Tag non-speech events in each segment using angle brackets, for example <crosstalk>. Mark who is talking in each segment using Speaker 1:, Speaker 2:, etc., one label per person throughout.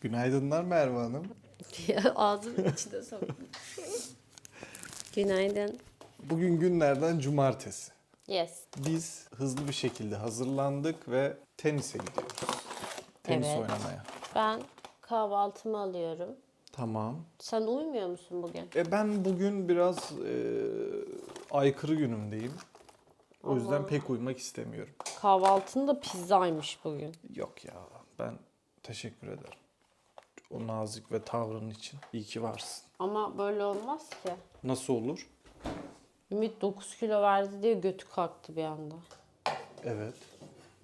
Speaker 1: Günaydınlar Merve Hanım.
Speaker 2: Ya Ağzımın içine soktum. <laughs> Günaydın.
Speaker 1: Bugün günlerden cumartesi.
Speaker 2: Yes.
Speaker 1: Biz hızlı bir şekilde hazırlandık ve tenise gidiyoruz. Tenis
Speaker 2: Evet.
Speaker 1: oynamaya.
Speaker 2: Ben kahvaltımı alıyorum.
Speaker 1: Tamam.
Speaker 2: Sen uyumuyor musun bugün?
Speaker 1: E ben bugün biraz e, aykırı günümdeyim. O yüzden pek uyumak istemiyorum.
Speaker 2: Kahvaltın da pizzaymış bugün.
Speaker 1: Yok ya ben teşekkür ederim. O nazik ve tavrın için. İyi ki varsın.
Speaker 2: Ama böyle olmaz ki.
Speaker 1: Nasıl olur?
Speaker 2: Ümit 9 kilo verdi diye götü kalktı bir anda.
Speaker 1: Evet.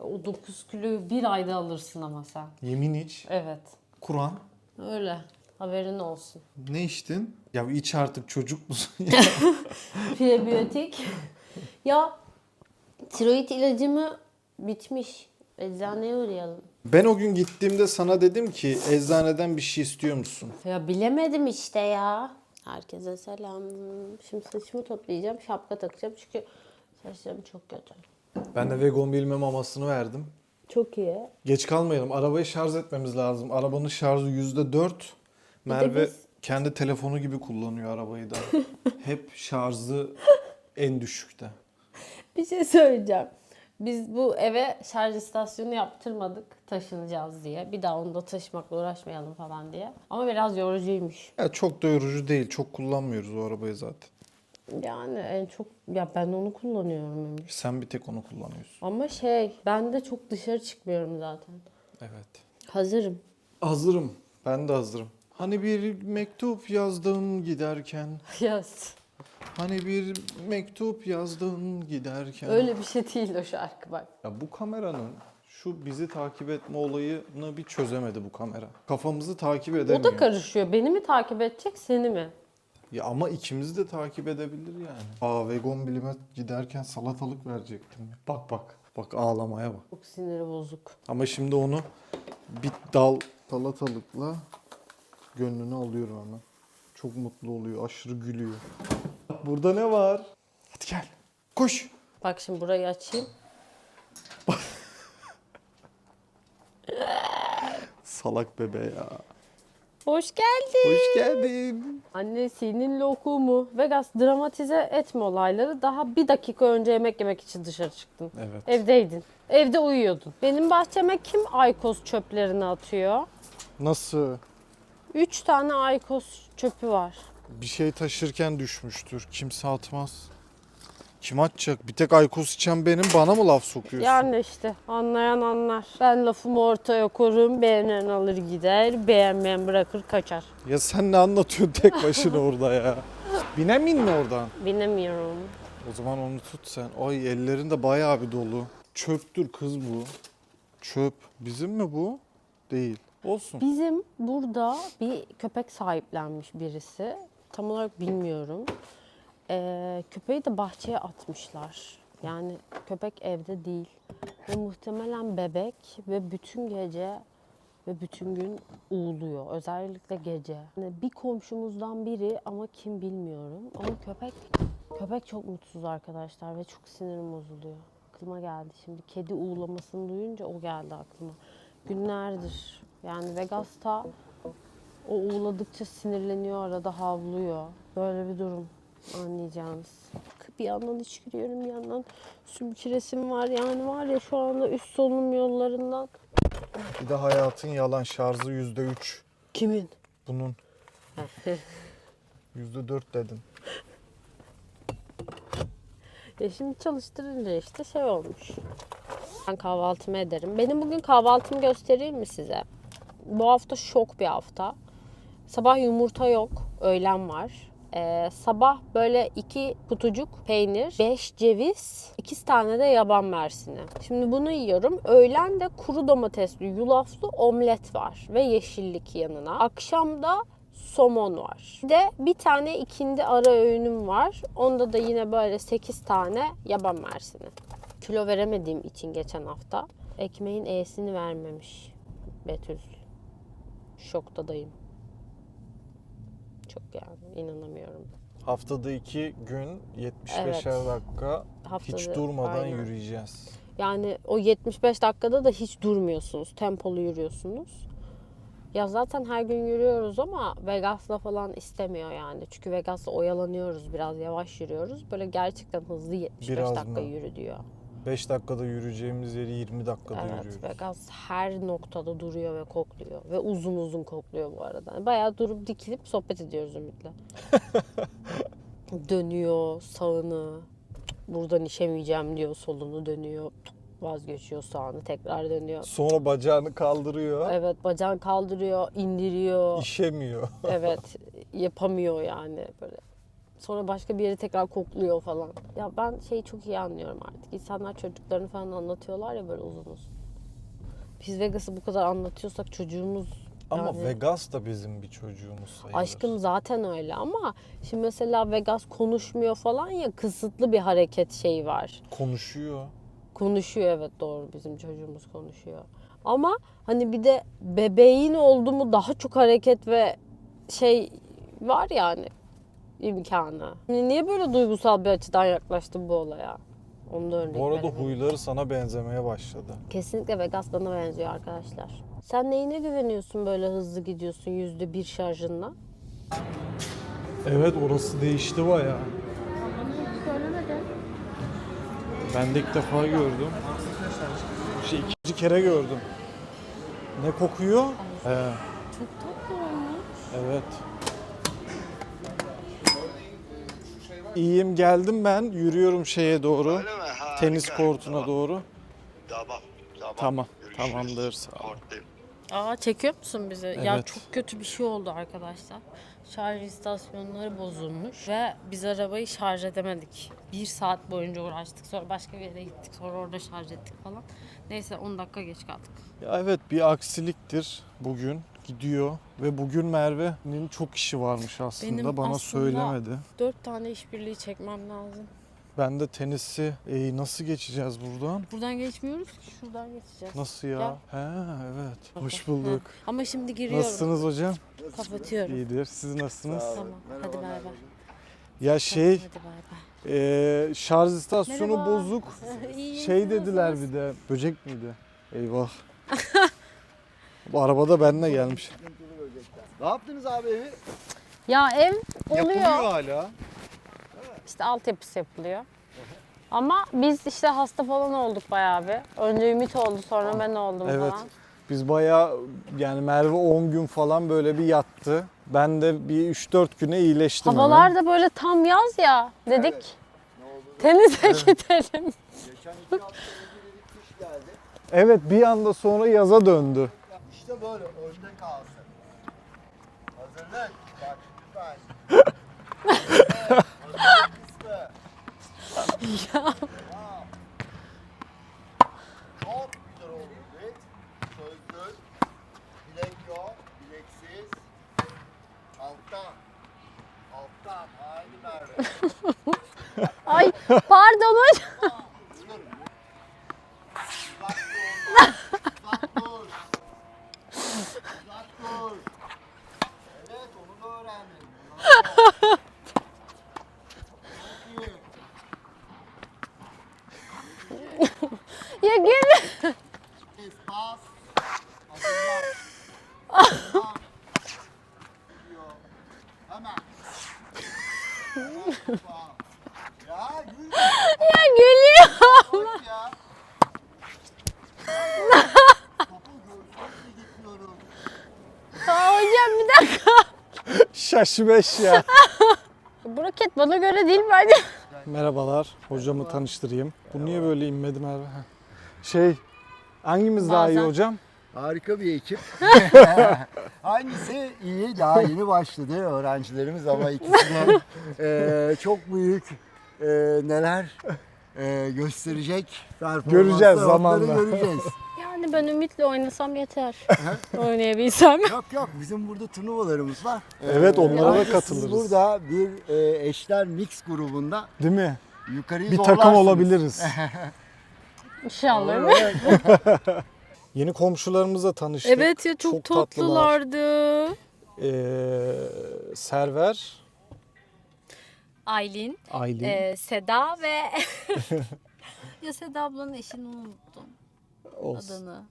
Speaker 2: O 9 kiloyu bir ayda alırsın ama sen.
Speaker 1: Yemin iç.
Speaker 2: Evet.
Speaker 1: Kur'an.
Speaker 2: Öyle. Haberin olsun.
Speaker 1: Ne içtin? Ya iç artık çocuk musun ya? <laughs>
Speaker 2: Prebiyotik. ya tiroid ilacımı bitmiş. Eczaneye uğrayalım.
Speaker 1: Ben o gün gittiğimde sana dedim ki eczaneden bir şey istiyor musun?
Speaker 2: Ya bilemedim işte ya. Herkese selam. Şimdi saçımı toplayacağım. Şapka takacağım çünkü saçlarım çok kötü.
Speaker 1: Ben de Vegon bilme mamasını verdim.
Speaker 2: Çok iyi.
Speaker 1: Geç kalmayalım. Arabayı şarj etmemiz lazım. Arabanın şarjı yüzde dört. Merve
Speaker 2: biz-
Speaker 1: kendi telefonu gibi kullanıyor arabayı da. <laughs> Hep şarjı en düşükte.
Speaker 2: Bir şey söyleyeceğim. Biz bu eve şarj istasyonu yaptırmadık taşınacağız diye. Bir daha onu da taşımakla uğraşmayalım falan diye. Ama biraz yorucuymuş.
Speaker 1: Ya çok da yorucu değil. Çok kullanmıyoruz o arabayı zaten.
Speaker 2: Yani en çok ya ben onu kullanıyorum.
Speaker 1: Sen bir tek onu kullanıyorsun.
Speaker 2: Ama şey ben de çok dışarı çıkmıyorum zaten.
Speaker 1: Evet.
Speaker 2: Hazırım.
Speaker 1: Hazırım. Ben de hazırım. Hani bir mektup yazdın giderken. <laughs>
Speaker 2: Yaz.
Speaker 1: Hani bir mektup yazdın giderken.
Speaker 2: Öyle bir şey değil o şarkı bak.
Speaker 1: Ya bu kameranın şu bizi takip etme olayını bir çözemedi bu kamera. Kafamızı takip edemiyor.
Speaker 2: O da karışıyor. Beni mi takip edecek seni mi?
Speaker 1: Ya ama ikimizi de takip edebilir yani. Aa Vegon Bilim'e giderken salatalık verecektim. Bak bak. Bak ağlamaya bak.
Speaker 2: Çok siniri bozuk.
Speaker 1: Ama şimdi onu bir dal salatalıkla gönlünü alıyorum hemen. Çok mutlu oluyor. Aşırı gülüyor. Burada ne var? Hadi gel. Koş.
Speaker 2: Bak şimdi burayı açayım.
Speaker 1: Salak bebe ya.
Speaker 2: Hoş geldin.
Speaker 1: Hoş geldin.
Speaker 2: Annesinin lokumu. Vegas dramatize etme olayları. Daha bir dakika önce yemek yemek için dışarı çıktın.
Speaker 1: Evet.
Speaker 2: Evdeydin. Evde uyuyordun. Benim bahçeme kim aykoz çöplerini atıyor?
Speaker 1: Nasıl?
Speaker 2: Üç tane aykoz çöpü var.
Speaker 1: Bir şey taşırken düşmüştür. Kimse atmaz. Kim atacak? Bir tek Aykos içen benim bana mı laf sokuyorsun?
Speaker 2: Yani işte anlayan anlar. Ben lafımı ortaya korurum. Beğenen alır gider. Beğenmeyen bırakır kaçar.
Speaker 1: Ya sen ne anlatıyorsun tek başına orada ya? Binemin mi oradan?
Speaker 2: Bilemiyorum.
Speaker 1: O zaman onu tut sen. Ay ellerin de bayağı bir dolu. Çöptür kız bu. Çöp. Bizim mi bu? Değil. Olsun.
Speaker 2: Bizim burada bir köpek sahiplenmiş birisi. Tam olarak bilmiyorum. Ee, köpeği de bahçeye atmışlar. Yani köpek evde değil. Ve muhtemelen bebek ve bütün gece ve bütün gün uğuluyor. Özellikle gece. Yani bir komşumuzdan biri ama kim bilmiyorum. Ama köpek köpek çok mutsuz arkadaşlar ve çok sinirim bozuluyor. Aklıma geldi şimdi. Kedi uğulamasını duyunca o geldi aklıma. Günlerdir yani Vegas'ta o uğuladıkça sinirleniyor arada havlıyor. Böyle bir durum anlayacağınız. Bir yandan içkiriyorum bir yandan sümküresim var yani var ya şu anda üst solunum yollarından.
Speaker 1: Bir de hayatın yalan şarjı yüzde üç.
Speaker 2: Kimin?
Speaker 1: Bunun. <laughs> Yüzde dört dedin.
Speaker 2: Ya şimdi çalıştırınca işte şey olmuş. Ben kahvaltımı ederim. Benim bugün kahvaltımı göstereyim mi size? Bu hafta şok bir hafta. Sabah yumurta yok, öğlen var. Ee, sabah böyle iki kutucuk peynir, beş ceviz, iki tane de yaban mersini. Şimdi bunu yiyorum. Öğlen de kuru domatesli, yulaflı omlet var ve yeşillik yanına. Akşam da somon var. Bir de bir tane ikindi ara öğünüm var. Onda da yine böyle 8 tane yaban mersini. Kilo veremediğim için geçen hafta ekmeğin E'sini vermemiş Betül. Şoktadayım. Çok yani inanamıyorum.
Speaker 1: Haftada iki gün 75'er
Speaker 2: Evet.
Speaker 1: dakika
Speaker 2: Haftada,
Speaker 1: hiç durmadan
Speaker 2: aynen.
Speaker 1: yürüyeceğiz.
Speaker 2: Yani o 75 dakikada da hiç durmuyorsunuz. Tempolu yürüyorsunuz. Ya zaten her gün yürüyoruz ama Vegas'la falan istemiyor yani. Çünkü Vegas'la oyalanıyoruz biraz yavaş yürüyoruz. Böyle gerçekten hızlı 75
Speaker 1: Biraz
Speaker 2: dakika
Speaker 1: mı?
Speaker 2: yürü diyor.
Speaker 1: 5 dakikada yürüyeceğimiz yeri 20 dakikada
Speaker 2: Evet
Speaker 1: yürüyoruz.
Speaker 2: Vegas her noktada duruyor ve kokluyor. Ve uzun uzun kokluyor bu arada. Bayağı durup dikilip sohbet ediyoruz Ümit'le. <laughs> Dönüyor sağını. Buradan işemeyeceğim diyor solunu dönüyor. Vazgeçiyor sağını tekrar dönüyor.
Speaker 1: Sonra bacağını kaldırıyor.
Speaker 2: Evet bacağını kaldırıyor, indiriyor.
Speaker 1: İşemiyor.
Speaker 2: Evet yapamıyor yani böyle. Sonra başka bir yere tekrar kokluyor falan. Ya ben şeyi çok iyi anlıyorum artık. İnsanlar çocuklarını falan anlatıyorlar ya böyle uzun uzun. Biz Vegas'ı bu kadar anlatıyorsak çocuğumuz
Speaker 1: Ama
Speaker 2: yani-
Speaker 1: Vegas da bizim bir çocuğumuz sayılır.
Speaker 2: Aşkım zaten öyle ama şimdi mesela Vegas konuşmuyor falan ya kısıtlı bir hareket şeyi var.
Speaker 1: Konuşuyor.
Speaker 2: Konuşuyor evet doğru bizim çocuğumuz konuşuyor. Ama hani bir de bebeğin oldu mu daha çok hareket ve şey var yani imkanı. Hani niye böyle duygusal bir açıdan yaklaştın bu olaya? Onu da örnek
Speaker 1: Bu arada
Speaker 2: verebilirim.
Speaker 1: huyları sana benzemeye başladı.
Speaker 2: Kesinlikle Vegas bana benziyor arkadaşlar. Sen neyine güveniyorsun böyle hızlı gidiyorsun yüzde bir şarjınla?
Speaker 1: Evet orası değişti baya. Ben de ilk defa gördüm. Şey ikinci kere gördüm. Ne kokuyor? He,
Speaker 2: Çok tatlı olmuş.
Speaker 1: evet. İyiyim geldim ben. Yürüyorum şeye doğru.
Speaker 3: Öyle mi? Harika.
Speaker 1: Tenis kortuna
Speaker 3: Tamam.
Speaker 1: doğru.
Speaker 3: Tamam. Tamam.
Speaker 1: Tamam,
Speaker 3: Görüşürüz.
Speaker 1: tamamdır, sağ ol.
Speaker 3: Korttayım.
Speaker 2: Aa çekiyor musun bizi? Ya
Speaker 1: Evet.
Speaker 2: çok kötü bir şey oldu arkadaşlar. Şarj istasyonları bozulmuş ve biz arabayı şarj edemedik. Bir saat boyunca uğraştık. Sonra başka bir yere gittik. Sonra orada şarj ettik falan. Neyse 10 dakika geç kaldık.
Speaker 1: Ya evet bir aksiliktir bugün gidiyor ve bugün Merve'nin çok işi varmış aslında
Speaker 2: Benim
Speaker 1: bana
Speaker 2: aslında-
Speaker 1: söylemedi.
Speaker 2: 4 tane işbirliği çekmem lazım.
Speaker 1: Ben de tenisi e, nasıl geçeceğiz buradan?
Speaker 2: Buradan geçmiyoruz ki şuradan geçeceğiz.
Speaker 1: Nasıl ya?
Speaker 2: Gel.
Speaker 1: He evet. Hoş bulduk.
Speaker 2: Ama şimdi giriyorum.
Speaker 1: Nasılsınız hocam?
Speaker 2: Kapatıyorum.
Speaker 1: İyidir. Siz nasılsınız?
Speaker 2: Tamam. Hadi bay bay.
Speaker 1: Ya şey
Speaker 2: Hadi bay bay.
Speaker 1: e, şarj istasyonu
Speaker 2: Merhaba.
Speaker 1: bozuk. <laughs> Şey dediler bir de. Böcek miydi? Eyvah. <laughs> Bu arabada benimle gelmiş.
Speaker 4: Ne yaptınız abi evi?
Speaker 2: Ya ev oluyor.
Speaker 1: Yapılıyor hala.
Speaker 2: İşte altyapısı yapılıyor. Ama biz işte hasta falan olduk bayağı bir. Önce Ümit oldu sonra ben oldum
Speaker 1: Evet.
Speaker 2: falan.
Speaker 1: Biz bayağı yani Merve 10 gün falan böyle bir yattı. Ben de bir 3-4 güne iyileştim. hemen.
Speaker 2: Havalar da böyle tam yaz ya dedik. Denize gidelim.
Speaker 4: Geçen iki hafta önce dedik kış geldi.
Speaker 1: Evet bir anda sonra yaza döndü.
Speaker 4: İşte böyle önde kalsın. Hazırlık. Bak lütfen. Evet, hazırlık kısmı.
Speaker 2: ya
Speaker 4: Tamam. Çok güzel oldu. Evet. Sözlük. Bilek yok. Bileksiz. Alttan. Alttan. Haydi Merve.
Speaker 2: ay pardon hocam.
Speaker 4: Uzak dur. Uzak dur. Uzak dur. Evet onu da öğrendim. Bravo. Çok iyi.
Speaker 2: Ya gül.
Speaker 4: Kes bas. Adımlar. Adımlar. Gidiyor. Hemen. Hemen kafa. Ya gül.
Speaker 2: Ya gülüyor.
Speaker 4: Bak ya. Topu görsün diye gitmiyorum.
Speaker 2: Aa, hocam bir dakika.
Speaker 1: Şaşbeş ya. <laughs>
Speaker 2: Bu raket bana göre değil bence.
Speaker 1: Merhabalar. Hocamı tanıştırayım. Bu niye böyle inmedi Merve? Ha. Şey hangimiz daha iyi
Speaker 2: Bazen.
Speaker 1: hocam?
Speaker 4: Harika bir ekip. <laughs> <laughs> Hangisi iyi? Daha yeni başladı öğrencilerimiz ama ikisinin eee, çok büyük eee, neler eee, gösterecek performanslar
Speaker 1: Göreceğiz
Speaker 4: onları
Speaker 1: zamanla.
Speaker 4: göreceğiz.
Speaker 2: Yani ben Ümit'le oynasam yeter. Oynayabilsem. <laughs>
Speaker 4: yok yok bizim burada turnuvalarımız var.
Speaker 1: Evet, onlara da
Speaker 4: ayrıca
Speaker 1: katılırız.
Speaker 4: Siz burada bir eee, eşler mix grubunda
Speaker 1: Değil mi?
Speaker 4: yukarıyı
Speaker 1: Bir takım olabiliriz. <laughs>
Speaker 2: İnşallah.
Speaker 4: Evet, <laughs>
Speaker 1: Yeni komşularımızla tanıştık.
Speaker 2: Evet ya çok,
Speaker 1: Çok tatlılar.
Speaker 2: tatlılardı.
Speaker 1: Ee, Server,
Speaker 2: Aylin,
Speaker 1: Aylin.
Speaker 2: e, Seda ve ya Seda ablanın eşini unuttum
Speaker 1: Olsun.
Speaker 2: adını.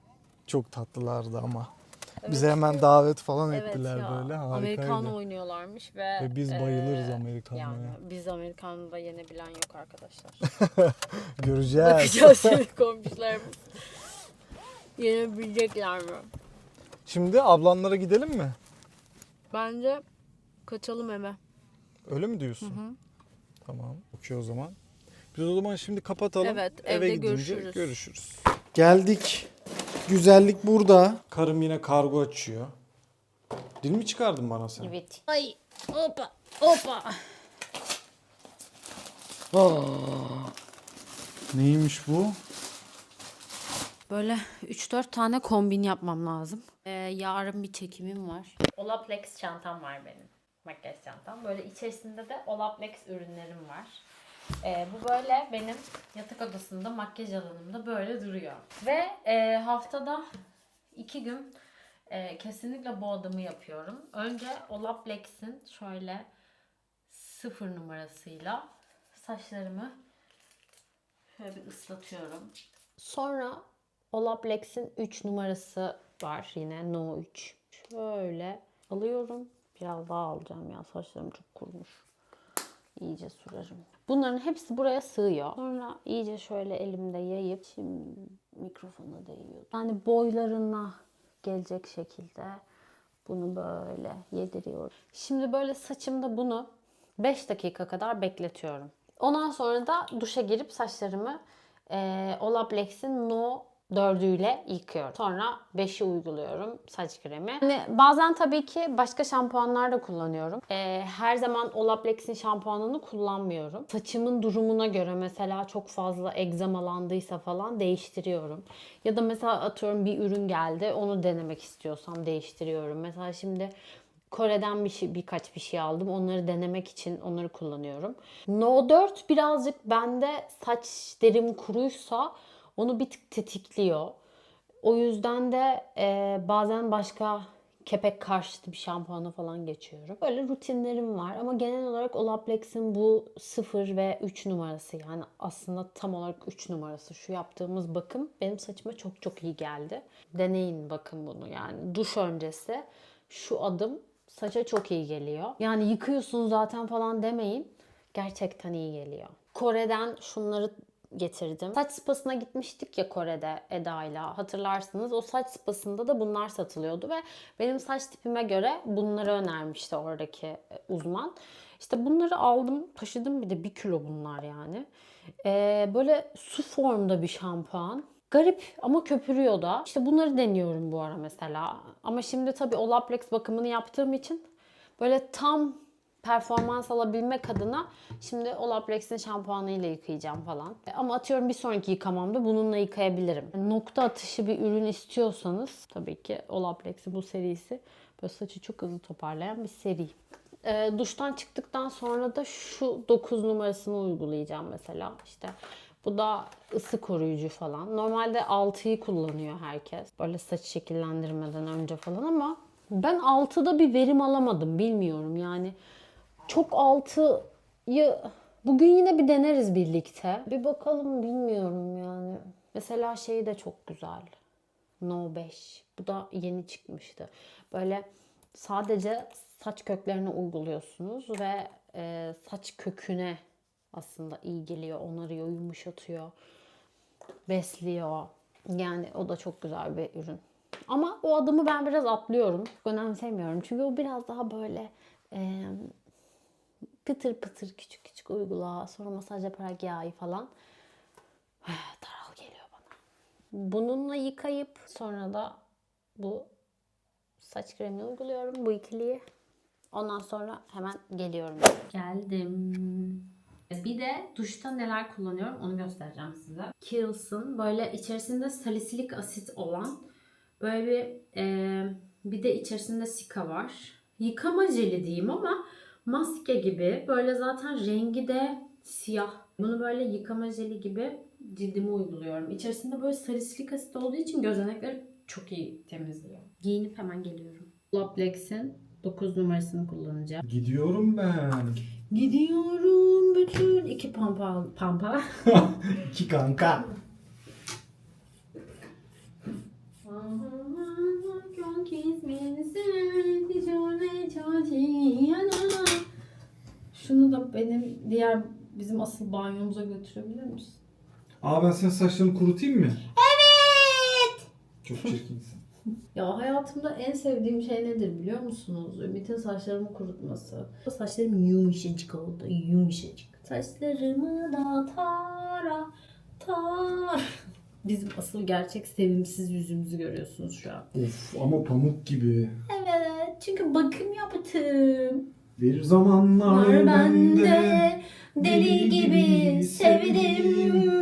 Speaker 1: Çok tatlılardı ama. Bize hemen davet falan ettiler böyle. Harikaydı.
Speaker 2: Amerikan oynuyorlarmış ve,
Speaker 1: Ve biz bayılırız Amerikanlıya.
Speaker 2: Yani biz Amerikan'da yenebilen yok arkadaşlar. <laughs>
Speaker 1: Göreceğiz.
Speaker 2: Bakacağız şimdi komşularımız. Yenebilecekler mi?
Speaker 1: Şimdi ablanlara gidelim mi?
Speaker 2: Bence kaçalım eve.
Speaker 1: Öyle mi diyorsun? Tamam. Okey o zaman. Biz o zaman şimdi kapatalım.
Speaker 2: Evet,
Speaker 1: Eve
Speaker 2: evde
Speaker 1: gidince
Speaker 2: görüşürüz.
Speaker 1: görüşürüz. Geldik. Güzellik burada. Karım yine kargo açıyor. Dil mi çıkardın bana sen?
Speaker 2: Evet. Ay hopa hopa.
Speaker 1: Neymiş bu?
Speaker 2: Böyle 3-4 tane kombin yapmam lazım. Ee, yarın bir çekimim var. Olaplex çantam var benim. Makyaj çantam. Böyle içerisinde de Olaplex ürünlerim var. Ee, bu böyle benim yatak odasında, makyaj alanımda böyle duruyor. Ve e, haftada iki gün e, kesinlikle bu adımı yapıyorum. Önce Olaplex'in şöyle sıfır numarasıyla saçlarımı şöyle bir ıslatıyorum. Sonra Olaplex'in 3 numarası var yine No 3. Şöyle alıyorum. Biraz daha alacağım ya saçlarım çok kurumuş. İyice sürerim. Bunların hepsi buraya sığıyor. Sonra iyice şöyle elimde yayıp şimdi mikrofona değiyor. Yani boylarına gelecek şekilde bunu böyle yediriyorum. Şimdi böyle saçımda bunu 5 dakika kadar bekletiyorum. Ondan sonra da duşa girip saçlarımı e, Olaplex'in No 4'üyle yıkıyorum. Sonra 5'i uyguluyorum saç kremi. Yani bazen tabii ki başka şampuanlar da kullanıyorum. E, her zaman Olaplex'in şampuanını kullanmıyorum. Saçımın durumuna göre mesela çok fazla egzamalandıysa falan değiştiriyorum. Ya da mesela atıyorum bir ürün geldi onu denemek istiyorsam değiştiriyorum. Mesela şimdi Kore'den bir şey, birkaç bir şey aldım. Onları denemek için onları kullanıyorum. No 4 birazcık bende saç derim kuruysa onu bir tık tetikliyor. O yüzden de e, bazen başka kepek karşıtı bir şampuana falan geçiyorum. Böyle rutinlerim var ama genel olarak Olaplex'in bu 0 ve 3 numarası yani aslında tam olarak 3 numarası şu yaptığımız bakım benim saçıma çok çok iyi geldi. Deneyin bakın bunu yani duş öncesi şu adım saça çok iyi geliyor. Yani yıkıyorsun zaten falan demeyin. Gerçekten iyi geliyor. Kore'den şunları getirdim. Saç spasına gitmiştik ya Kore'de Eda'yla hatırlarsınız. O saç spasında da bunlar satılıyordu ve benim saç tipime göre bunları önermişti oradaki e, uzman. İşte bunları aldım taşıdım bir de bir kilo bunlar yani. Ee, böyle su formda bir şampuan. Garip ama köpürüyor da. İşte bunları deniyorum bu ara mesela. Ama şimdi tabii Olaplex bakımını yaptığım için böyle tam performans alabilmek adına şimdi Olaplex'in şampuanıyla yıkayacağım falan. Ama atıyorum bir sonraki yıkamamda bununla yıkayabilirim. Nokta atışı bir ürün istiyorsanız tabii ki Olaplex'in bu serisi böyle saçı çok hızlı toparlayan bir seri. Ee, duştan çıktıktan sonra da şu 9 numarasını uygulayacağım mesela. İşte bu da ısı koruyucu falan. Normalde 6'yı kullanıyor herkes. Böyle saç şekillendirmeden önce falan ama ben 6'da bir verim alamadım. Bilmiyorum yani. Çok 6'yı bugün yine bir deneriz birlikte. Bir bakalım bilmiyorum yani. Mesela şey de çok güzel. No 5. Bu da yeni çıkmıştı. Böyle sadece saç köklerine uyguluyorsunuz ve e, saç köküne aslında iyi geliyor, onarıyor, yumuşatıyor, besliyor. Yani o da çok güzel bir ürün. Ama o adımı ben biraz atlıyorum. Çok önemsemiyorum. Çünkü o biraz daha böyle e, pıtır pıtır küçük küçük uygula. Sonra masaj yaparak yağı falan. <sighs> Daral geliyor bana. Bununla yıkayıp sonra da bu saç kremini uyguluyorum. Bu ikiliyi. Ondan sonra hemen geliyorum. Geldim. Bir de duşta neler kullanıyorum onu göstereceğim size. Kiehl's'ın böyle içerisinde salisilik asit olan böyle bir e, bir de içerisinde sika var. Yıkama jeli diyeyim ama Maske gibi böyle zaten rengi de siyah. Bunu böyle yıkama jeli gibi cildime uyguluyorum. İçerisinde böyle salisilik asit olduğu için gözenekleri çok iyi temizliyor. Giyinip hemen geliyorum. Loplex'in 9 numarasını kullanacağım.
Speaker 1: Gidiyorum ben.
Speaker 2: Gidiyorum bütün iki pampa pampa. <laughs>
Speaker 1: iki kanka.
Speaker 2: Şunu da benim diğer bizim asıl banyomuza götürebilir misin?
Speaker 1: Aa ben senin saçlarını kurutayım mı? Evet. Çok çirkinsin. <laughs>
Speaker 2: Ya hayatımda en sevdiğim şey nedir biliyor musunuz? Ümit'in saçlarımı kurutması. Saçlarım yumuşacık oldu, yumuşacık. Saçlarımı da tara, tara. Bizim asıl gerçek sevimsiz yüzümüzü görüyorsunuz şu an.
Speaker 1: of ama pamuk gibi.
Speaker 2: Evet, çünkü bakım yaptım.
Speaker 1: Bir zamanlar ben de
Speaker 2: bende deli gibi sevdim.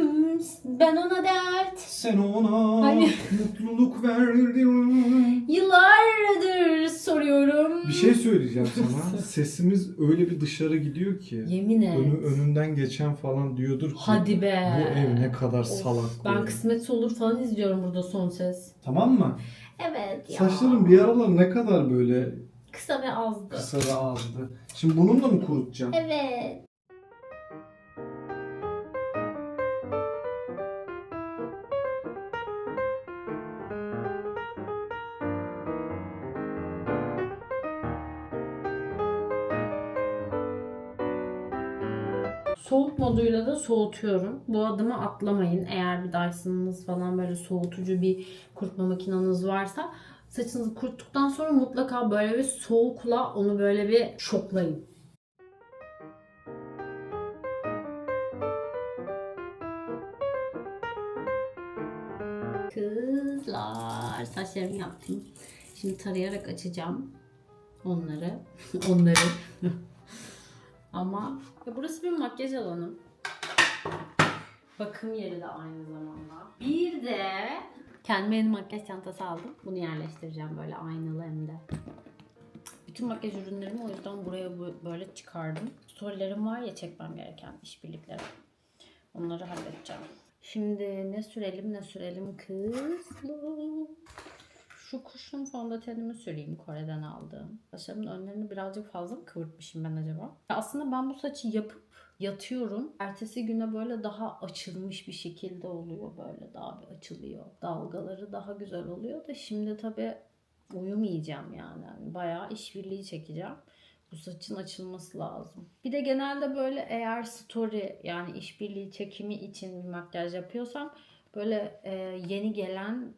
Speaker 2: Ben ona dert.
Speaker 1: sen ona
Speaker 2: Hayır.
Speaker 1: mutluluk verdin.
Speaker 2: Yıllardır soruyorum.
Speaker 1: Bir şey söyleyeceğim <laughs> sana. Sesimiz öyle bir dışarı gidiyor ki.
Speaker 2: Yemin et.
Speaker 1: Önü, önünden geçen falan diyordur ki.
Speaker 2: Hadi be.
Speaker 1: Bu ev ne kadar
Speaker 2: Of,
Speaker 1: salak.
Speaker 2: Ben
Speaker 1: böyle."
Speaker 2: kısmetse olur falan izliyorum burada son ses.
Speaker 1: Tamam mı?
Speaker 2: Evet ya.
Speaker 1: Saçların bir aralar ne kadar böyle
Speaker 2: Kısa ve azdı.
Speaker 1: kısa ve azdı. Şimdi bununla mı kurutacağım?
Speaker 2: Evet. Soğut moduyla da soğutuyorum. Bu adımı atlamayın. Eğer bir Dyson'ınız falan böyle soğutucu bir kurutma makineniz varsa saçınızı kuruttuktan sonra mutlaka böyle bir soğukla onu böyle bir şoklayın. Kızlar saçlarımı yaptım. Şimdi tarayarak açacağım onları. <laughs> onları. <laughs> Ama ya burası bir makyaj alanı. Bakım yeri de aynı zamanda. Bir de kendime yeni makyaj çantası aldım. Bunu yerleştireceğim böyle aynalı hem de. Bütün makyaj ürünlerimi o yüzden buraya bu- böyle çıkardım. Storylerim var ya çekmem gereken işbirlikleri. Onları halledeceğim. Şimdi ne sürelim ne sürelim kızlar. Şu kuşun fondötenimi süreyim Kore'den aldığım. Saçlarımın önlerini birazcık fazla mı kıvırtmışım ben acaba? Aslında ben bu saçı yapıp yatıyorum. Ertesi güne böyle daha açılmış bir şekilde oluyor böyle daha bir açılıyor. Dalgaları daha güzel oluyor da şimdi tabii uyumayacağım yani. yani bayağı işbirliği çekeceğim. Bu saçın açılması lazım. Bir de genelde böyle eğer story yani işbirliği çekimi için bir makyaj yapıyorsam böyle e, yeni gelen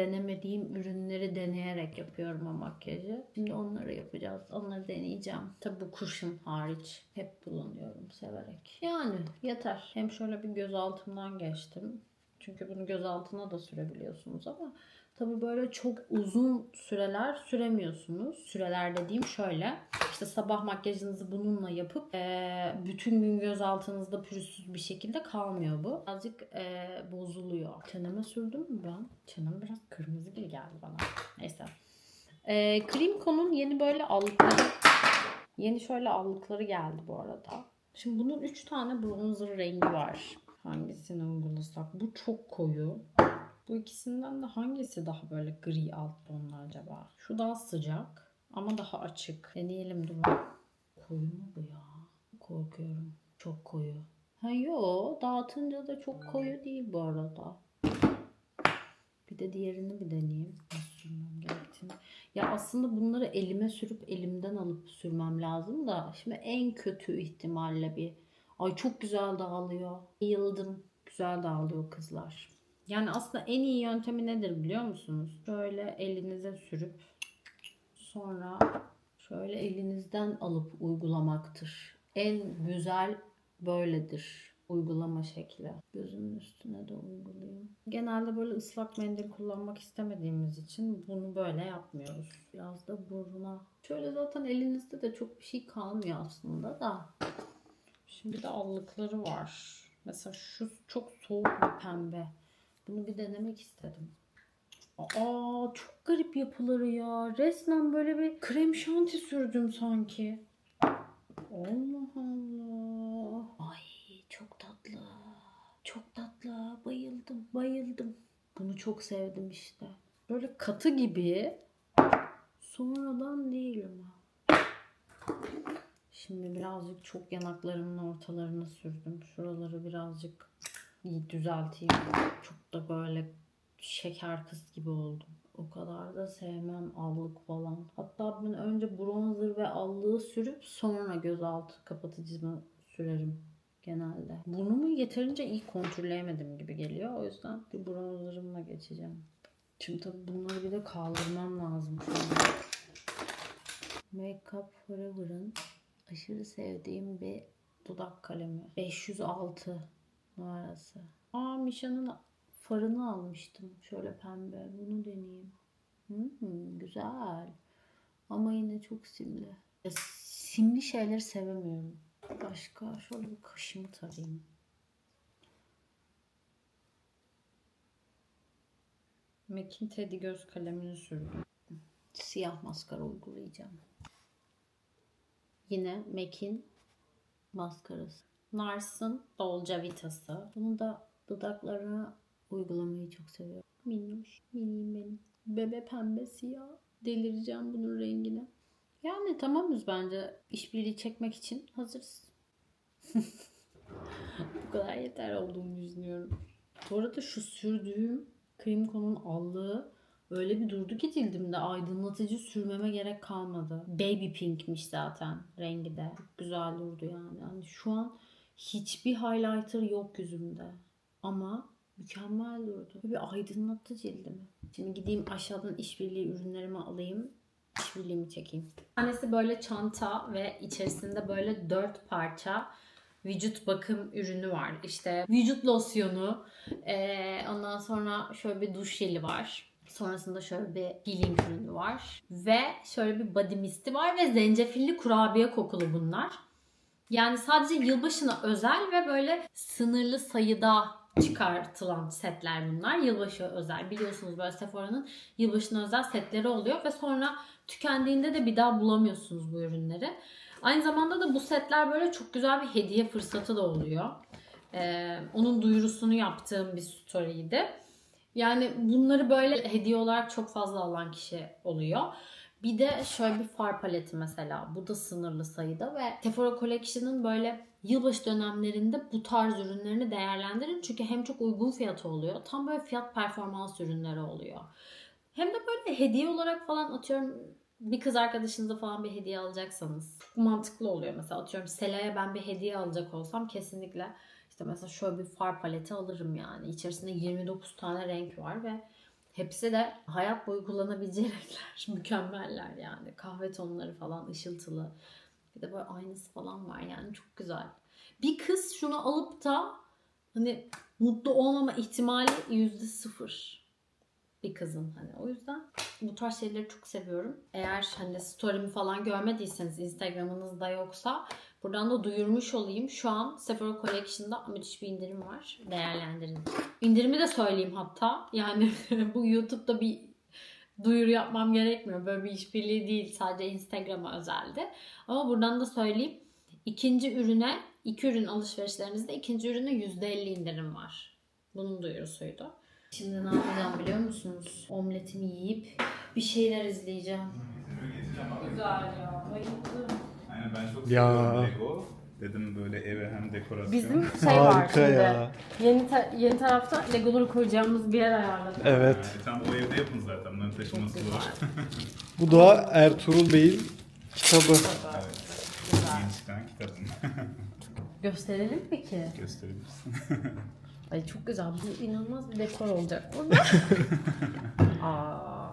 Speaker 2: denemediğim ürünleri deneyerek yapıyorum o makyajı. Şimdi onları yapacağız. Onları deneyeceğim. Tabi bu kurşun hariç. Hep kullanıyorum severek. Yani yeter. Hem şöyle bir göz altından geçtim. Çünkü bunu göz altına da sürebiliyorsunuz ama tabi böyle çok uzun süreler süremiyorsunuz. Süreler dediğim şöyle. İşte sabah makyajınızı bununla yapıp eee, bütün gün göz altınızda pürüzsüz bir şekilde kalmıyor bu. Azıcık eee, bozuluyor. Çeneme sürdüm mü ben? Çenem biraz kırmızı gibi geldi bana. Neyse. Eee Krimko'nun yeni böyle allıkları Yeni şöyle allıkları geldi bu arada. Şimdi bunun 3 tane bronzer rengi var. Hangisini uygulasak? Bu çok koyu. Bu ikisinden de hangisi daha böyle gri alt tonlu acaba? Şu daha sıcak ama daha açık. Deneyelim dur. Koyu mu bu ya? Korkuyorum. Çok koyu. Ha yo dağıtınca da çok koyu değil bu arada. Bir de diğerini bir deneyeyim. Nasıl sürmem gerektiğini. Ya aslında bunları elime sürüp elimden alıp sürmem lazım da şimdi en kötü ihtimalle bir ay çok güzel dağılıyor. Yıldım. Güzel dağılıyor kızlar. Yani aslında en iyi yöntemi nedir biliyor musunuz? Şöyle elinize sürüp sonra şöyle elinizden alıp uygulamaktır. En güzel böyledir uygulama şekli. Gözümün üstüne de uygulayayım. Genelde böyle ıslak mendil kullanmak istemediğimiz için bunu böyle yapmıyoruz. Biraz da buruna. Şöyle zaten elinizde de çok bir şey kalmıyor aslında da. Şimdi de allıkları var. Mesela şu çok soğuk bir pembe. Bunu bir denemek istedim. Aa çok garip yapıları ya. Resmen böyle bir krem şanti sürdüm sanki. Allah Allah. Ay çok tatlı. Çok tatlı. Bayıldım. Bayıldım. Bunu çok sevdim işte. Böyle katı gibi. Sonradan değil ama. Şimdi birazcık çok yanaklarımın ortalarına sürdüm. Şuraları birazcık iyi düzelteyim. Çok da böyle şeker kız gibi oldum. O kadar da sevmem allık falan. Hatta ben önce bronzer ve allığı sürüp sonra gözaltı kapatıcımı sürerim genelde. Burnumu yeterince iyi kontrolleyemedim gibi geliyor. O yüzden bir bronzerımla geçeceğim. Şimdi tabii bunları bir de kaldırmam lazım an. Make Up Forever'ın aşırı sevdiğim bir dudak kalemi. 506 numarası. Aa Misha'nın farını almıştım. Şöyle pembe. Bunu deneyeyim. Hmm, güzel. Ama yine çok simli. Ya, simli şeyleri sevemiyorum. Başka şöyle bir kaşımı tarayayım. MAC'in Teddy göz kalemini sürdüm. Siyah maskara uygulayacağım. Yine MAC'in maskarası. Nars'ın Dolce Vita'sı. Bunu da dudaklarına uygulamayı çok seviyorum. Minnoş. Miniyim benim. Bebe pembesi ya. Delireceğim bunun rengine. Yani tamamız bence. İşbirliği çekmek için hazırız. <laughs> Bu kadar yeter olduğumu düşünüyorum. Bu arada şu sürdüğüm Krimko'nun allığı öyle bir durdu ki cildimde aydınlatıcı sürmeme gerek kalmadı. Baby pinkmiş zaten rengi de. Çok güzel durdu yani. yani şu an hiçbir highlighter yok yüzümde. Ama mükemmel durdu. Bir aydınlattı cildimi. Şimdi gideyim aşağıdan işbirliği ürünlerimi alayım. İşbirliğimi çekeyim. Bir tanesi böyle çanta ve içerisinde böyle dört parça vücut bakım ürünü var. İşte vücut losyonu, eee, ondan sonra şöyle bir duş jeli var. Sonrasında şöyle bir peeling ürünü var. Ve şöyle bir body misti var ve zencefilli kurabiye kokulu bunlar. Yani sadece yılbaşına özel ve böyle sınırlı sayıda çıkartılan setler bunlar. Yılbaşı özel. Biliyorsunuz böyle Sephora'nın yılbaşına özel setleri oluyor ve sonra tükendiğinde de bir daha bulamıyorsunuz bu ürünleri. Aynı zamanda da bu setler böyle çok güzel bir hediye fırsatı da oluyor. Ee, onun duyurusunu yaptığım bir story'ydi. Yani bunları böyle hediye olarak çok fazla alan kişi oluyor. Bir de şöyle bir far paleti mesela. Bu da sınırlı sayıda ve Sephora Collection'ın böyle yılbaşı dönemlerinde bu tarz ürünlerini değerlendirin. Çünkü hem çok uygun fiyatı oluyor. Tam böyle fiyat performans ürünleri oluyor. Hem de böyle hediye olarak falan atıyorum bir kız arkadaşınıza falan bir hediye alacaksanız çok mantıklı oluyor. Mesela atıyorum Sela'ya ben bir hediye alacak olsam kesinlikle işte mesela şöyle bir far paleti alırım yani. İçerisinde 29 tane renk var ve hepsi de hayat boyu kullanabileceği renkler. <laughs> Mükemmeller yani. Kahve tonları falan ışıltılı. Bir de böyle aynısı falan var yani çok güzel. Bir kız şunu alıp da hani mutlu olmama ihtimali yüzde sıfır bir kızın hani o yüzden bu tarz şeyleri çok seviyorum. Eğer hani story'mi falan görmediyseniz Instagram'ınızda yoksa buradan da duyurmuş olayım. Şu an Sephora Collection'da müthiş bir indirim var. Değerlendirin. İndirimi de söyleyeyim hatta. Yani <laughs> bu YouTube'da bir duyuru yapmam gerekmiyor. Böyle bir işbirliği değil. Sadece Instagram'a özeldi. Ama buradan da söyleyeyim. İkinci ürüne, iki ürün alışverişlerinizde ikinci ürüne %50 indirim var. Bunun duyurusuydu. Şimdi ne yapacağım biliyor musunuz? Omletimi yiyip bir şeyler izleyeceğim. Güzel ya. Bayıldım.
Speaker 5: Aynen ben çok
Speaker 1: Ya.
Speaker 5: seviyorum Lego. Dedim böyle eve hem dekorasyon.
Speaker 2: Bizim <laughs> şey var
Speaker 1: Harika
Speaker 2: şimdi.
Speaker 1: ya.
Speaker 2: Yeni, ta- yeni tarafta legoları koyacağımız bir yer ayarladık.
Speaker 1: Evet.
Speaker 5: Yani tam o evde yapın zaten. Bunların taşıması
Speaker 2: Çok
Speaker 5: zor. <laughs>
Speaker 1: Bu da Ertuğrul Bey'in kitabı.
Speaker 5: evet. Yeni çıkan kitabım. <laughs>
Speaker 2: Gösterelim mi peki?
Speaker 5: Gösterebilirsin.
Speaker 2: Ay çok güzel. Bu inanılmaz bir dekor olacak burada. Aa,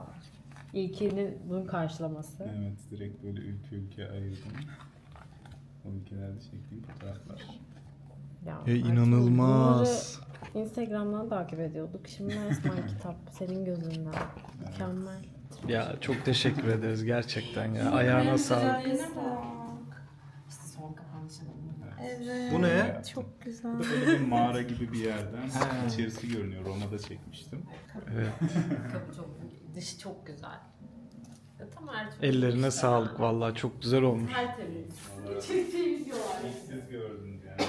Speaker 2: İlkinin bunun karşılaması.
Speaker 5: evet direkt böyle ülke ülke ayırdım. O ülkelerde çektiğim fotoğraflar.
Speaker 2: Ya,
Speaker 1: Ya
Speaker 2: Ertuğrul,
Speaker 1: inanılmaz.
Speaker 2: bunları Instagram'dan takip ediyorduk. Şimdi resmen kitap senin gözünden. Mükemmel.
Speaker 1: Ya çok teşekkür ederiz gerçekten ya. Ayağına sağlık.
Speaker 2: Son kapanışını.
Speaker 1: Bu ne?
Speaker 5: Evet.
Speaker 2: Çok güzel.
Speaker 5: Bu da böyle bir mağara gibi bir yerden. İçerisi görünüyor. Roma'da çekmiştim.
Speaker 1: Evet.
Speaker 2: Kapı çok, dışı çok güzel. Ya tam Ertuğrul
Speaker 1: Ellerine
Speaker 2: işte.
Speaker 1: sağlık vallahi çok güzel olmuş.
Speaker 2: Tertemiz.
Speaker 5: İlk siz gördünüz yani.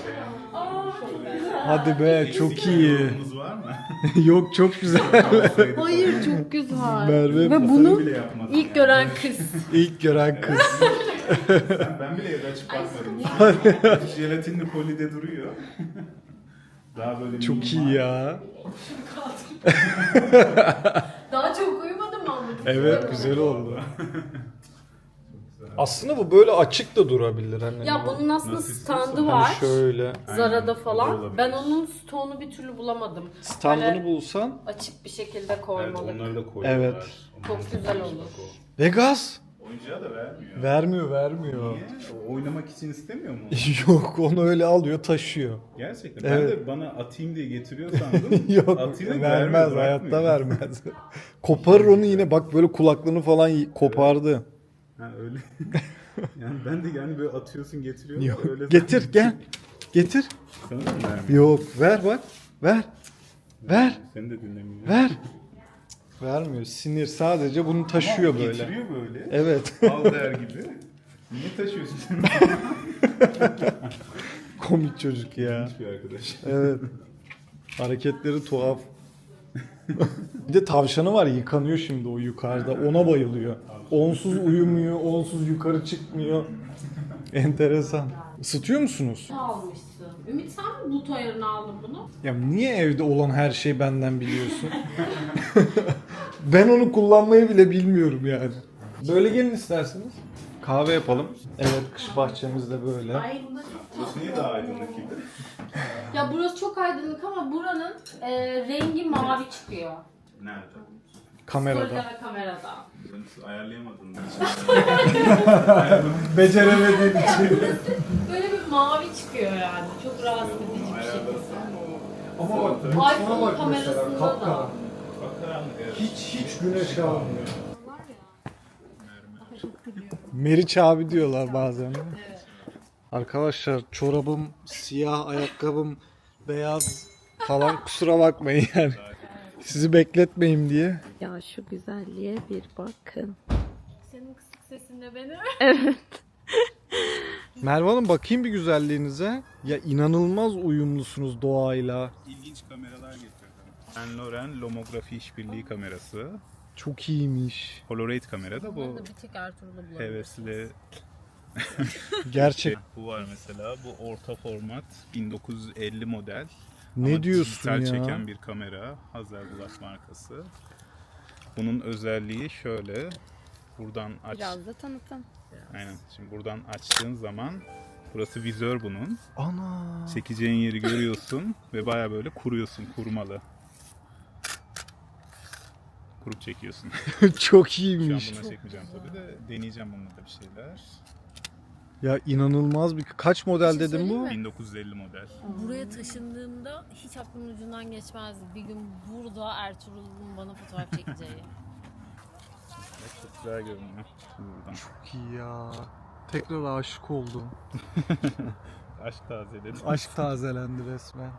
Speaker 1: Hadi be çok iyi.
Speaker 5: Yorumunuz var mı? <laughs>
Speaker 1: Yok çok güzel. <laughs>
Speaker 2: Hayır çok güzel.
Speaker 1: Merve
Speaker 2: Ve bunu
Speaker 5: bile yapmadım
Speaker 2: ilk
Speaker 5: yani.
Speaker 2: gören kız. <laughs>
Speaker 1: ilk gören kız.
Speaker 5: Ben, ben bile evde açıp bakmadım. Jelatinli kolide duruyor. Daha böyle
Speaker 1: Çok
Speaker 5: minimal.
Speaker 1: iyi ya.
Speaker 2: Daha çok
Speaker 1: Evet güzel oldu. Aslında bu böyle açık da durabilir hani.
Speaker 2: Ya bunun aslında
Speaker 5: Nasıl
Speaker 2: standı
Speaker 5: istiyorsan.
Speaker 2: var.
Speaker 1: Hani şöyle.
Speaker 2: Zara'da
Speaker 5: Aynen,
Speaker 2: falan.
Speaker 5: olabilir.
Speaker 2: Ben onun stoğunu bir türlü bulamadım.
Speaker 1: Standını
Speaker 2: Böyle
Speaker 1: bulsan.
Speaker 2: açık bir şekilde
Speaker 5: Evet,
Speaker 2: koymalı.
Speaker 5: onları da koyuyorlar.
Speaker 1: Evet.
Speaker 2: Çok güzel olur.
Speaker 1: Vegas.
Speaker 5: Oyuncağı da vermiyor.
Speaker 1: Vermiyor vermiyor.
Speaker 5: Niye? O oynamak için istemiyor mu? <laughs>
Speaker 1: Yok onu öyle alıyor taşıyor.
Speaker 5: Gerçekten.
Speaker 1: Evet.
Speaker 5: Ben de bana atayım diye getiriyor sandım. <laughs>
Speaker 1: Yok
Speaker 5: Atıyor,
Speaker 1: vermez
Speaker 5: vermiyor,
Speaker 1: hayatta
Speaker 5: bırakmıyor.
Speaker 1: vermez. <laughs> Koparır onu yine bak böyle kulaklığını falan y- kopardı.
Speaker 5: Ha öyle. yani ben de yani böyle atıyorsun getiriyor.
Speaker 1: Yok.
Speaker 5: Öyle
Speaker 1: Getir gel. Getir.
Speaker 5: Mı vermiyor?
Speaker 1: Yok ver bak. Ver. Ver.
Speaker 5: Seni de dinlemiyor.
Speaker 1: Ver. Vermiyor. Sinir sadece bunu taşıyor
Speaker 5: Ama
Speaker 1: böyle.
Speaker 5: Getiriyor böyle.
Speaker 1: Evet.
Speaker 5: Al der gibi. Niye taşıyorsun sen? <laughs>
Speaker 1: Komik çocuk ya.
Speaker 5: İlginç bir arkadaş.
Speaker 1: Evet. Hareketleri tuhaf. bir de tavşanı var yıkanıyor şimdi o yukarıda. Ona bayılıyor. Onsuz uyumuyor, onsuz yukarı çıkmıyor. Enteresan. Isıtıyor musunuz?
Speaker 2: almışsın. Ümit sen mi bulut ayarını aldın bunu?
Speaker 1: Ya niye evde olan her şeyi benden biliyorsun? <laughs> ben onu kullanmayı bile bilmiyorum yani. Böyle gelin isterseniz. Kahve yapalım. Evet kış bahçemizde böyle.
Speaker 2: Ay bunda çok
Speaker 5: Burası niye daha aydınlık gibi?
Speaker 2: Ya burası çok aydınlık ama buranın e, rengi mavi çıkıyor.
Speaker 5: Nerede?
Speaker 1: Kamerada.
Speaker 2: Ve kamerada. <laughs>
Speaker 1: Beceremediğim için.
Speaker 2: Böyle bir mavi çıkıyor yani. Çok rahatsız edici bir şey.
Speaker 1: Ama bak
Speaker 2: iPhone kamerasında da.
Speaker 5: Bak karanlık evet.
Speaker 1: Hiç hiç güneş almıyor. Meriç abi diyorlar bazen. Arkadaşlar çorabım siyah, ayakkabım beyaz falan kusura bakmayın yani. Sizi bekletmeyeyim diye.
Speaker 6: Ya şu güzelliğe bir bakın.
Speaker 2: Senin kısık sesinle beni. <laughs> <laughs>
Speaker 1: Merve Hanım bakayım bir güzelliğinize. Ya inanılmaz uyumlusunuz doğayla.
Speaker 5: İlginç kameralar getirdim. Saint Laurent Lomografi İşbirliği kamerası.
Speaker 1: Çok iyiymiş.
Speaker 5: Polaroid kamera da bu
Speaker 2: bir tek Ertuğrul'u
Speaker 5: hevesli <laughs>
Speaker 1: Gerçek.
Speaker 5: Bu var mesela. Bu orta format 1950 model.
Speaker 1: Ne
Speaker 5: Ama
Speaker 1: diyorsun
Speaker 5: dijital
Speaker 1: ya?
Speaker 5: çeken bir kamera. Hasselblad markası. Bunun özelliği şöyle. Buradan aç.
Speaker 6: Biraz da tanıtım.
Speaker 5: Aynen. Şimdi buradan açtığın zaman burası vizör bunun.
Speaker 1: Ana.
Speaker 5: Çekeceğin yeri görüyorsun <laughs> ve baya böyle kuruyorsun, kurmalı. Kurup çekiyorsun. <laughs>
Speaker 1: Çok
Speaker 5: Şu an
Speaker 1: iyiymiş.
Speaker 5: buna çekmeyeceğim tabii de deneyeceğim bununla da bir şeyler.
Speaker 1: Ya inanılmaz bir kaç model dedim bu?
Speaker 5: 1950 model.
Speaker 2: Buraya taşındığımda hiç aklımın ucundan geçmezdi. Bir gün burada Ertuğrul'un bana fotoğraf çekeceği.
Speaker 5: Çok güzel görünüyor. Şimdi buradan.
Speaker 1: Çok iyi ya. Tekrar aşık oldum. <laughs>
Speaker 5: Aşk tazeledim.
Speaker 1: Aşk tazelendi resmen.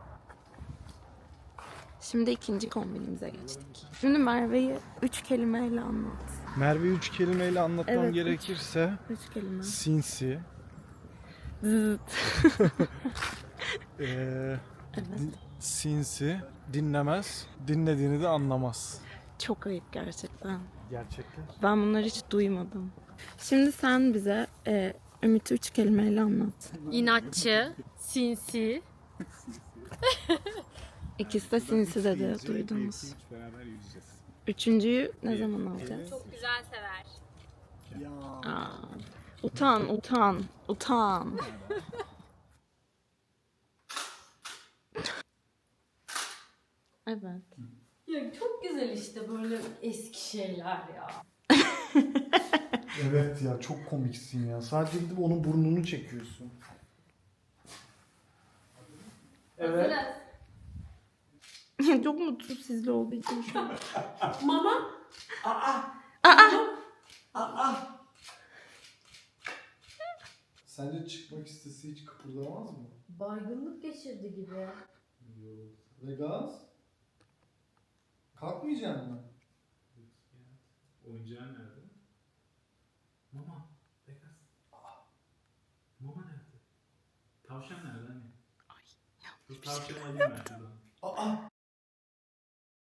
Speaker 6: Şimdi ikinci kombinimize geçtik. Şimdi Merve'yi üç kelimeyle anlat.
Speaker 1: Merve üç kelimeyle anlatmam
Speaker 6: Evet, üç.
Speaker 1: gerekirse
Speaker 6: Üç kelime.
Speaker 1: sinsi,
Speaker 6: Zıt.
Speaker 1: eee, <laughs>
Speaker 6: Evet.
Speaker 1: sinsi, dinlemez, dinlediğini de anlamaz.
Speaker 6: Çok ayıp gerçekten.
Speaker 1: Gerçekler.
Speaker 6: Ben bunları hiç duymadım. Şimdi sen bize e, Ümit'i üç kelimeyle anlat.
Speaker 2: İnatçı, sinsi,
Speaker 6: İkisi de sinsi dedi duydunuz. Üçüncüyü ne zaman alacağız?
Speaker 2: çok güzel sever.
Speaker 6: Aa, utan, utan, utan. <laughs> Evet.
Speaker 2: Ya çok güzel işte böyle eski şeyler ya. <laughs>
Speaker 1: Evet ya çok komiksin ya. Sadece gidip onun burnunu çekiyorsun. Evet. <laughs>
Speaker 6: Çok mutsuz sizle olduğu için şu an.
Speaker 2: Mama
Speaker 1: Sence çıkmak istese hiç kıpırdamaz mı?
Speaker 2: baygınlık geçirdi gibi.
Speaker 1: Vegas? Kalkmayacak mı?
Speaker 5: Oyuncağın nerede? Mama. Vegas. Mama nerede? Tavşan nerede anne? Ay. Dur tavşanı alayım ben şuradan.
Speaker 1: Aa!